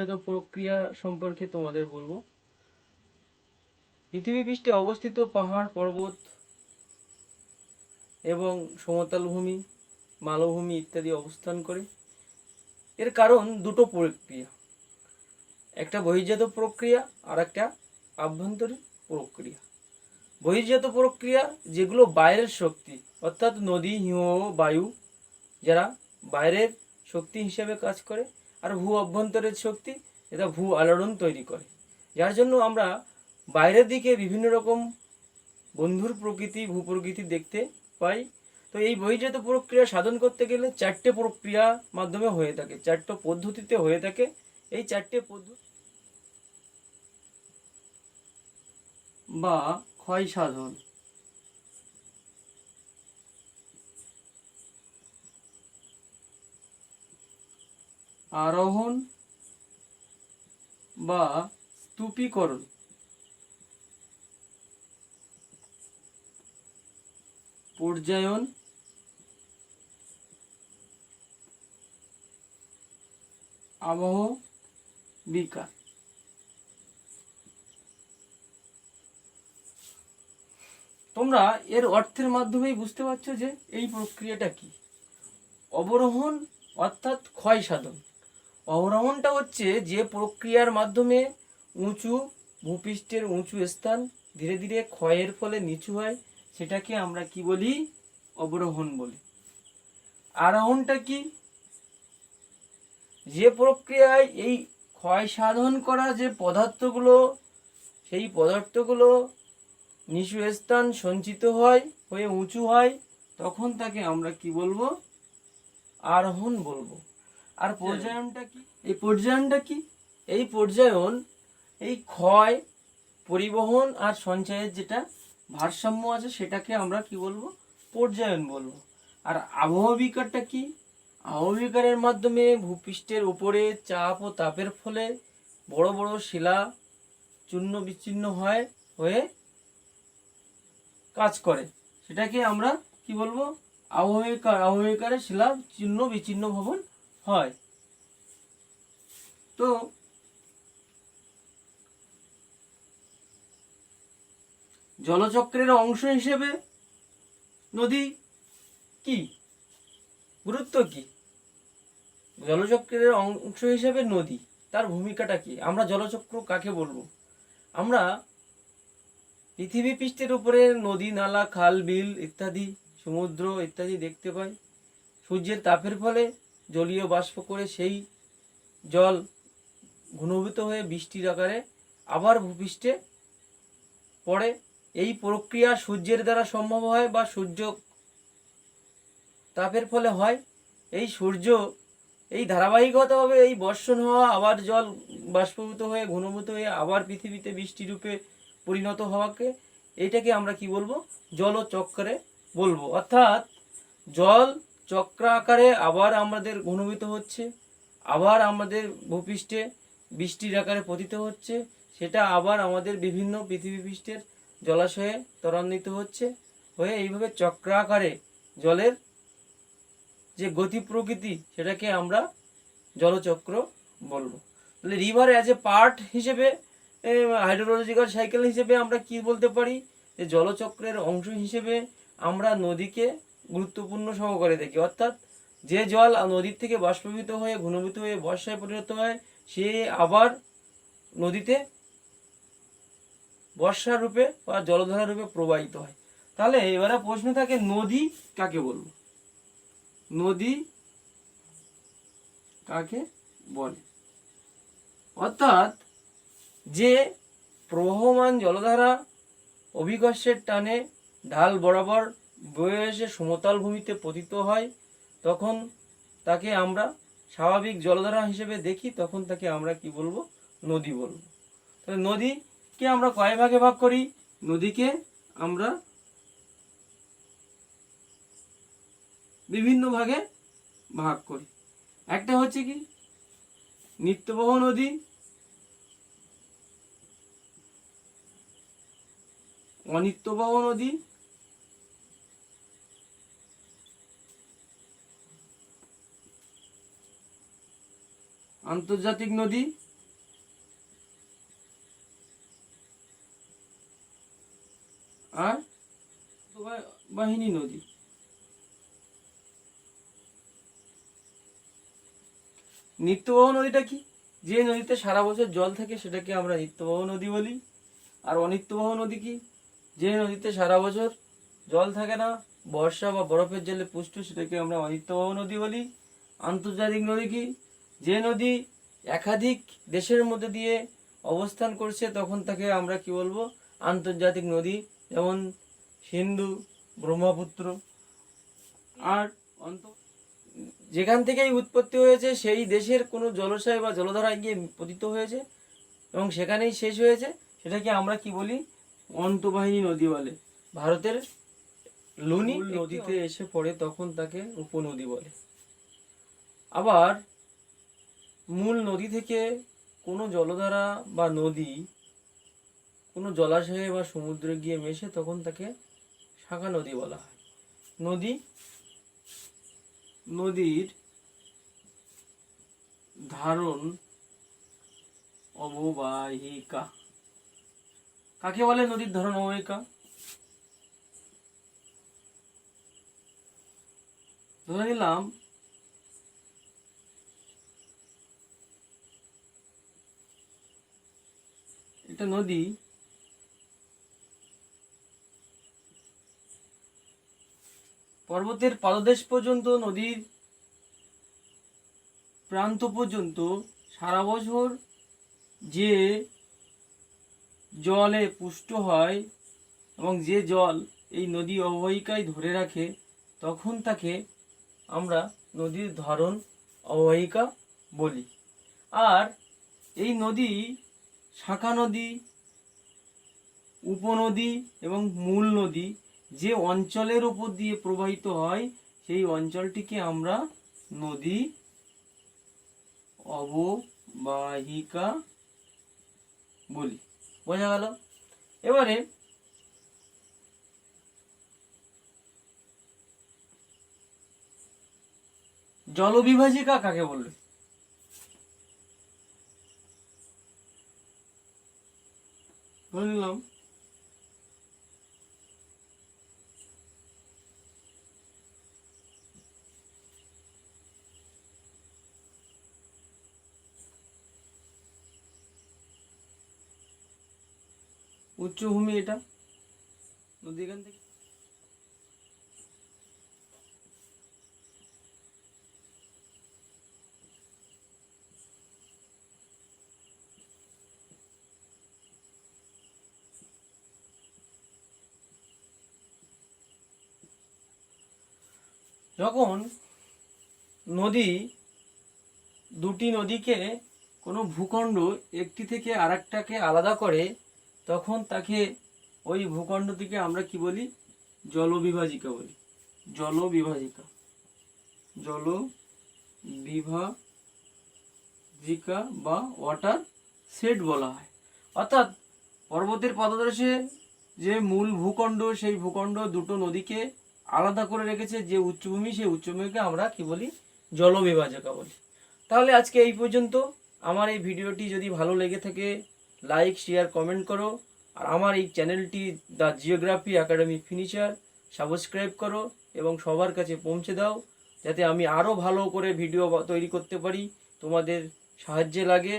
বহির্জাত প্রক্রিয়া সম্পর্কে তোমাদের বলব। পৃথিবী পৃষ্ঠে অবস্থিত পাহাড় পর্বত এবং সমতল ভূমি মালভূমি ইত্যাদি অবস্থান করে। এর কারণ দুটো প্রক্রিয়া। একটা বহির্জাত প্রক্রিয়া আর একটা আভ্যন্তরীণ প্রক্রিয়া। বহির্জাত প্রক্রিয়া যেগুলো বাইরের শক্তি, অর্থাৎ নদী হিম বায়ু, যারা বাইরের শক্তি হিসেবে কাজ করে আর ভূ অভ্যন্তরের শক্তি এটা ভূ আলোড়ন তৈরি করে। যার জন্য আমরা বাইরের দিকে বিভিন্ন রকম বন্ধুর প্রকৃতি, ভূ প্রকৃতি দেখতে পাই। তো এই বহির্জাত প্রক্রিয়া সাধন করতে গেলে চারটে প্রক্রিয়া মাধ্যমে হয়ে থাকে, চারটে পদ্ধতিতে হয়ে থাকে। এই চারটে পদ্ধতি বা ক্ষয় সাধন। আরোহণ বা স্তূপীকরণ। পর্যায়ন আবহ বিকার। তোমরা এর অর্থের মাধ্যমেই বুঝতে পারছ যে এই প্রক্রিয়াটা কি? অবরোহণ অর্থাৎ ক্ষয় সাধন। অবরোহণটা হচ্ছে যে প্রক্রিয়ার মাধ্যমে উঁচু ভূপৃষ্ঠের উঁচু স্থান ধীরে ধীরে ক্ষয়ের ফলে নিচু হয়, সেটাকে আমরা কি বলি? অবরোহণ বলি। আরোহণটা কি? যে প্রক্রিয়ায় এই ক্ষয় সাধন করা যে পদার্থগুলো, সেই পদার্থগুলো নিচু স্থান সঞ্চিত হয়, হয়ে উঁচু হয়, তখন তাকে আমরা কি বলব? আরোহণ বলব। আর পর্যায়নটা কি? এই পর্যায়নটা কি? এই পর্যায়ন এই ক্ষয় পরিবহন আর সঞ্চয়ের যেটা ভারসাম্য আছে সেটাকে আমরা কি বলব? পর্যায়ন বলব। আর আবহাওয়া বিকারটা কি? আবহাওয়া বিকারের মাধ্যমে ভূপৃষ্ঠের উপরে চাপ ও তাপের ফলে বড় বড় শিলা চূর্ণ বিচ্ছিন্ন হয় হয়ে কাজ করে। সেটাকে আমরা কি বলব? আবহাওয়িকার আবহাওয়িকারে শিলা চিহ্ন বিচ্ছিন্ন ভবন হয়। তো জলচক্রের অংশ হিসেবে নদী কি? গুরুত্ব কি? জলচক্রের অংশ হিসেবে নদী, তার ভূমিকাটা কি? আমরা জলচক্র কাকে বলব? আমরা পৃথিবী পৃষ্ঠের উপরে নদী, নালা, খাল, বিল ইত্যাদি, সমুদ্র ইত্যাদি দেখতে পাই। সূর্যের তাপের ফলে জলীয় বাষ্প করে সেই জল ঘনীভূত হয়ে বৃষ্টির আকারে আবার ভূপৃষ্ঠে পড়ে। এই প্রক্রিয়া সূর্যের দ্বারা সম্ভব হয় বা সূর্য তাপের ফলে হয়। এই সূর্য এই ধারাবাহিকতাভাবে এই বর্ষণ হওয়া, আবার জল বাষ্পভূত হয়ে ঘনীভূত হয়ে আবার পৃথিবীতে বৃষ্টিরূপে পরিণত হওয়াকে এটাকে আমরা কি বলব? জলচক্রে বলব। অর্থাৎ জল চক্র আকারে আবার আমাদের ঘনীভূত হচ্ছে, আবার আমাদের ভূপৃষ্ঠে বৃষ্টির আকারে পতিত হচ্ছে, সেটা আবার আমাদের বিভিন্ন পৃথিবী পৃষ্ঠের জলাশয়ে ত্বরান্বিত হচ্ছে, হয়ে এইভাবে চক্রাকারে জলের যে গতি প্রকৃতি, সেটাকে আমরা জলচক্র বলব। তাহলে রিভার অ্যাজ এ পার্ট হিসেবে হাইড্রোলজিক্যাল সাইকেল হিসেবে আমরা কি বলতে পারি? যে জলচক্রের অংশ হিসেবে আমরা নদীকে গুরুত্বপূর্ণ সহকারে দেখি। অর্থাৎ যে জল নদীর থেকে বাষ্পীভূত হয়ে, ঘনীভূত হয়ে বর্ষায় পরিণত হয়, সে আবার নদীতে বর্ষা রূপে বা জলধারা রূপে প্রবাহিত হয়। তাহলে এবারে প্রশ্ন থাকে, নদী কাকে বলব? নদী কাকে বলে? অর্থাৎ যে প্রবহমান জলধারা অভিকর্ষের টানে ঢাল বরাবর বয়ে এসে সমতল ভূমিতে পতিত হয়, তখন তাকে আমরা স্বাভাবিক জলধারা হিসেবে দেখি, তখন তাকে আমরা কি বলব? নদী বলব। তাহলে নদীকে আমরা কয় ভাগে ভাগ করি? নদীকে আমরা বিভিন্ন ভাগে ভাগ করি। একটা হচ্ছে কি? নিত্যবহ নদী, অনিত্যবহ নদী আন্তর্জাতিক নদী। আর বাহিনী নদী। নিত্যবাহ নদীটা কি? যে নদীতে সারা বছর জল থাকে সেটাকে আমরা নিত্যবাহ নদী বলি। আর অনিত্যবাহ নদী কি? যে নদীতে সারা বছর জল থাকে না, বর্ষা বা বরফের জলে পুষ্ট, সেটাকে আমরা অনিত্যবাহ নদী বলি। আন্তর্জাতিক নদী কি? যে নদী একাধিক দেশের মধ্যে দিয়ে অবস্থান করছে তখন তাকে আমরা কি বলব? আন্তর্জাতিক নদী যেমন সিন্ধু ব্রহ্মপুত্র। আর অন্ত যেখান থেকেই উৎপত্তি হয়েছে সেই দেশের কোনো জলাশয় বা জলধারায় গিয়ে পতিত হয়েছে এবং সেখানেই শেষ হয়েছে। সেটাকে আমরা কি বলি? অন্তবাহিনী নদী বলে। ভারতের লুনি নদীতে এসে পড়ে তখন তাকে উপনদী বলে। আবার মূল নদী থেকে কোনো জলধারা বা নদী কোনো জলাশয়ে বা সমুদ্রে গিয়ে মেশে তখন তাকে শাখা নদী বলা হয়। নদী, নদীর ধারণ অববাহিকা। কাকে বলে নদীর ধারণ অববাহিকা? ধরে নিলাম এটা নদী। পর্বতের পাদদেশ পর্যন্ত, নদীর প্রান্ত পর্যন্ত সারা বছর যে জলে পুষ্ট হয় এবং যে জল এই নদী অববাহিকায় ধরে রাখে, তখন তাকে আমরা নদীর ধরন অববাহিকা বলি। আর এই নদী শাখা নদী, উপনদী এবং মূল নদী যে অঞ্চলের উপর দিয়ে প্রবাহিত হয়, সেই অঞ্চলটিকে আমরা নদী অববাহিকা বলি। বোঝা গেল? এবারে জলবিভাজিকা কাকে বলবে? ধরে নিলাম উচ্চভূমি এটা। নদী এখান থেকে যখন নদী, দুটি নদীকে কোনো ভূখণ্ড একটি থেকে আরেকটাকে আলাদা করে, তখন তাকে ওই ভূখণ্ডটিকে আমরা কি বলি? জলবিভাজিকা বলি। জলবিভাজিকা। জল বিভাজিকা বা ওয়াটার সেট বলা হয়। অর্থাৎ পর্বতের পাদদেশে যে মূল ভূখণ্ড, সেই ভূখণ্ড দুটো নদীকে আলাদা করে রেখেছে যে উচ্চভূমি, সেই উচ্চভূমিকে আমরা কি বলি? জলবিভাজিকা বলি। তাহলে আজকে এই পর্যন্ত। আমার এই ভিডিওটি যদি ভালো লেগে থাকে লাইক শেয়ার কমেন্ট করো। আর আমার এই চ্যানেলটি দ্য জিওগ্রাফি একাডেমি ফিনিচার সাবস্ক্রাইব করো এবং সবার কাছে পৌঁছে দাও, যাতে আমি আরও ভালো করে ভিডিও তৈরি করতে পারি। তোমাদের সাহায্যে লাগে।